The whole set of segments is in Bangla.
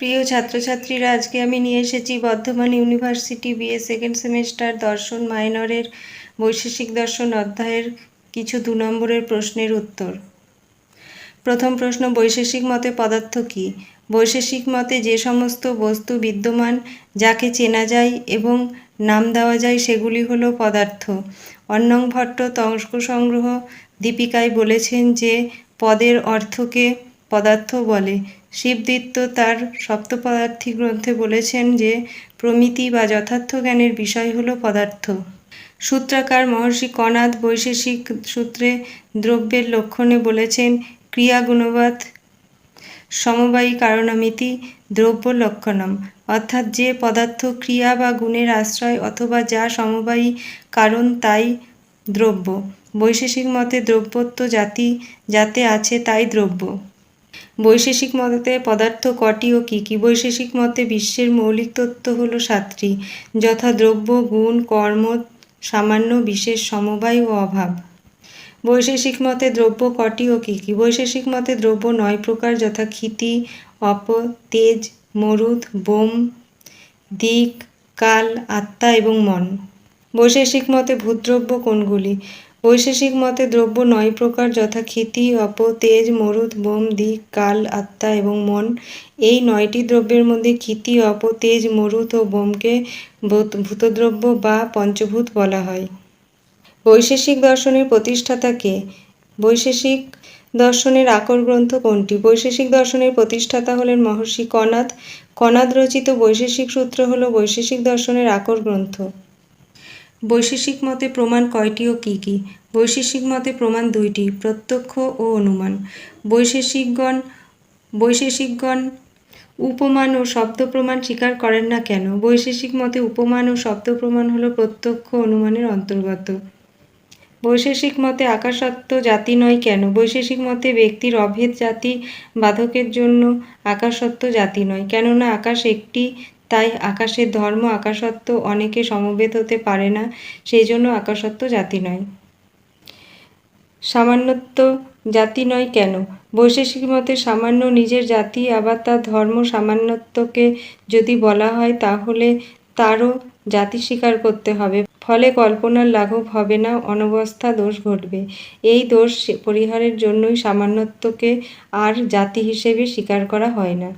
প্রিয় ছাত্রছাত্রীরা, আজকে আমি নিয়ে এসেছি Bardhaman university BA second semester দর্শন মাইনরের বৈশেষিক দর্শন অধ্যায়ের কিছু দু নম্বরের প্রশ্নের উত্তর। প্রথম প্রশ্ন, বৈশেষিক মতে পদার্থ কী? বৈশেষিক মতে যে সমস্ত বস্তু বিদ্যমান, যাকে চেনা যায় এবং নাম দেওয়া যায় সেগুলি হলো পদার্থ। অন্নং ভট্ট তংস্ক সংগ্রহ দীপিকায় বলেছেন যে পদের অর্থকে পদার্থ বলে। শিবদীত্ত তার সপ্তপদার্থী গ্রন্থে বলেছেন যে, প্রমিতি বা যথার্থ জ্ঞানের বিষয় হলো পদার্থ। সূত্রাকার মহর্ষি কণাদ বৈশেষিক সূত্রে দ্রব্যের লক্ষণে বলেছেন, ক্রিয়া গুণবাদ সমবায়ী কারণামিতি দ্রব্য লক্ষণম। অর্থাৎ যে পদার্থ ক্রিয়া বা গুণের আশ্রয় অথবা যা সমবায়ী কারণ তাই দ্রব্য। বৈশেষিক মতে দ্রব্যত্ব জাতি, যাতে আছে তাই দ্রব্য। বৈশেষিক মতে পদার্থ কটি ও কী কী? বৈশেষিক মতে বিশ্বের মৌলিক তত্ত্ব হল সাতটি, যথা দ্রব্য, গুণ, কর্ম, সামান্য, বিশেষ, সমবায় ও অভাব। বৈশেষিক মতে দ্রব্য কটি ও কী কী? বৈশেষিক মতে দ্রব্য নয় প্রকার, যথা ক্ষিতি, অপ, তেজ, মরুদ, বোম, দিক, কাল, আত্মা এবং মন। বৈশেষিক মতে ভূদ্রব্য কোনগুলি? বৈশেষিক মতে দ্রব্য নয় প্রকার যথা ক্ষিতি, অপ, তেজ, মরুদ, বোম, দিক, কাল, আত্মা এবং মন। এই নয়টি দ্রব্যের মধ্যে ক্ষিতি, অপ, তেজ, মরুদ ও বোমকে ভূতদ্রব্য বা পঞ্চভূত বলা হয়। বৈশেষিক দর্শনের প্রতিষ্ঠাতাকে বৈশেষিক দর্শনের আকর গ্রন্থ কোনটি? বৈশেষিক দর্শনের প্রতিষ্ঠাতা হলেন মহর্ষি কনাদ কনাদ রচিত বৈশেষিক সূত্র হল বৈশেষিক দর্শনের আকর গ্রন্থ। বৈশেষিক মতে প্রমাণ কয়টি ও কী কী? বৈশেষিক মতে প্রমাণ দুইটি, প্রত্যক্ষ ও অনুমান। বৈশেষিকগণ বৈশেষিকগণ উপমান ও শব্দ প্রমাণ স্বীকার করেন না কেন? বৈশেষিক মতে উপমান ও শব্দ প্রমাণ হলো প্রত্যক্ষ অনুমানের অন্তর্গত। বৈশেষিক মতে আকাশত্ব জাতি নয় কেন? বৈশেষিক মতে ব্যক্তির অভেদ জাতি বাধকের জন্য আকাশত্ব জাতি নয়, কেননা আকাশ একটি তাই আকাশের ধর্ম, আকাশত্ব অনেকে সমবেত হতে পারে না, সেই জন্য আকাশত্ব জাতি নয়। সামান্যত্ব জাতি নয় কেন? বৈশেষিক মতে সামান্য নিজের জাতি আবার তার ধর্ম সামান্যত্বকে যদি বলা হয়, তাহলে তারও জাতি স্বীকার করতে হবে। ফলে কল্পনার লাঘব হবে না, অনবস্থা দোষ ঘটবে। এই দোষ পরিহারের জন্যই সামান্যত্বকে আর জাতি হিসেবে স্বীকার করা হয় না।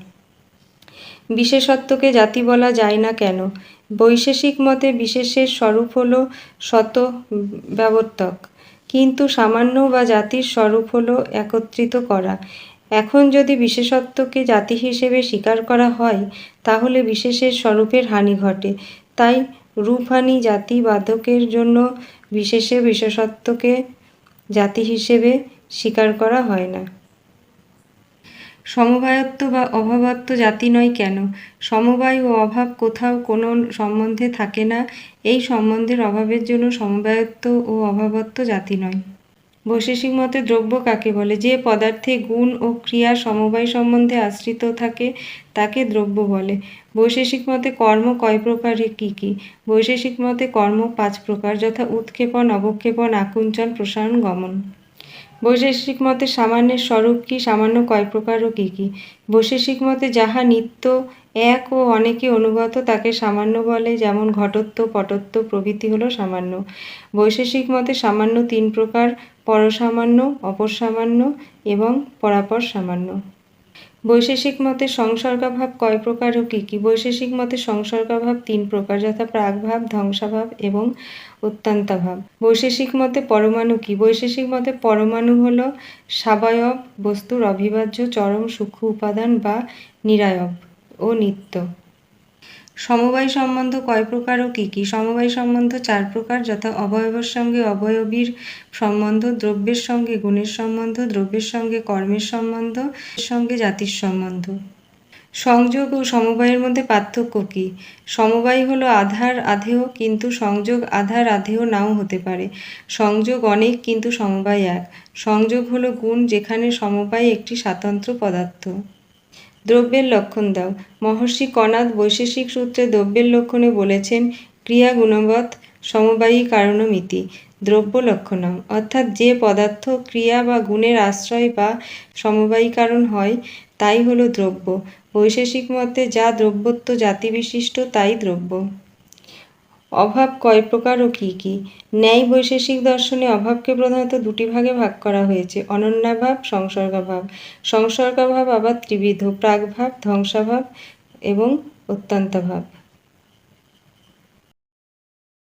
বিশেষত্বকে জাতি বলা যায় না কেন? বৈশেষিক মতে বিশেষের স্বরূপ হল শত ব্যবর্তক। কিন্তু সামান্য বা জাতির স্বরূপ হল একত্রিত করা। এখন যদি বিশেষত্বকে জাতি হিসেবে স্বীকার করা হয়, তাহলে বিশেষের স্বরূপের হানি ঘটে। তাই রূপহানি জাতি বাধকের জন্য বিশেষে বিশেষত্বকে জাতি হিসেবে স্বীকার করা হয় না। সমবায়ত্ব বা অভাবত্ব জাতি নয় কেন? সমবায় ও অভাব কোথাও কোনো সম্বন্ধে থাকে না। এই সম্বন্ধের অভাবের জন্য সমবায়ত্ব ও অভাবত্ব জাতি নয়। বৈশেষিক মতে দ্রব্য কাকে বলে? যে পদার্থে গুণ ও ক্রিয়া সমবায় সম্বন্ধে আশ্রিত থাকে, তাকে দ্রব্য বলে। বৈশেষিক মতে কর্ম কয় প্রকারে কী কী? বৈশেষিক মতে কর্ম পাঁচ প্রকার, যথা উৎক্ষেপণ, অবক্ষেপণ, আকুঞ্চন, প্রসারণ, গমন। বৈশেষিক মতে সামান্যের স্বরূপ কি, সামান্য কয় প্রকার ও কী কী? বৈশেষিক মতে যাহা নিত্য এক ও অনেকে অনুগত, তাকে সামান্য বলে যেমন ঘটত্ব পটত্ব প্রভৃতি হল সামান্য। বৈশেষিক মতে সামান্য তিন প্রকার, পরসামান্য, অপরসামান্য এবং পরাপর সামান্য বৈশেষিক মতে সংসর্গাভাব কয় প্রকার ও কী কী? বৈশেষিক মতে সংসর্গাভাব তিন প্রকার, যথা প্রাগভাব, ধ্বংসাভাব এবং অত্যন্তাভাব। বৈশেষিক মতে পরমাণু কী? বৈশেষিক মতে পরমাণু হল সাবয়ব বস্তুর অবিভাজ্য, চরম, সূক্ষ্ম উপাদান বা নিরায়ব ও নিত্য। সমবায় সম্বন্ধ কয় প্রকার ও কী কী? সমবায় সম্বন্ধ চার প্রকার, যথা অবয়বের সঙ্গে অবয়বীর সম্বন্ধ, দ্রব্যের সঙ্গে গুণের সম্বন্ধ, দ্রব্যের সঙ্গে কর্মের সম্বন্ধ সঙ্গে জাতির সম্বন্ধ। সংযোগ ও সমবায়ের মধ্যে পার্থক্য কী? সমবায় হলো আধার, আধেয়, কিন্তু সংযোগ, আধার, আধেয় নাও হতে পারে। সংযোগ অনেক, কিন্তু সমবায় এক। সংযোগ হলো গুণ, যেখানে সমবায় একটি স্বাতন্ত্র পদার্থ। দ্রব্যের লক্ষণ দাও। মহর্ষি কনাদ বৈশেষিক সূত্রে দ্রব্যের লক্ষণে বলেছেন, ক্রিয়া গুণবৎ, সমবায়ী কারণমিতি। দ্রব্য লক্ষণম অর্থাৎ যে পদার্থ ক্রিয়া বা গুণের আশ্রয় বা সমবায়ী কারণ হয়, তাই হলো দ্রব্য। বৈশেষিক মতে যা দ্রব্যত্ব জাতিবিশিষ্ট, তাই দ্রব্য। অভাব কয় প্রকার ও কী কী? ন্যায় বৈশেষিক দর্শনে অভাবকে প্রধানত দুটি ভাগে ভাগ করা হয়েছে, অনন্যাভাব, সংসর্গাভাব। সংসর্গাভাব আবার ত্রিবিধ, প্রাগভাব, ধ্বংসাভাব এবং অত্যন্তভাব।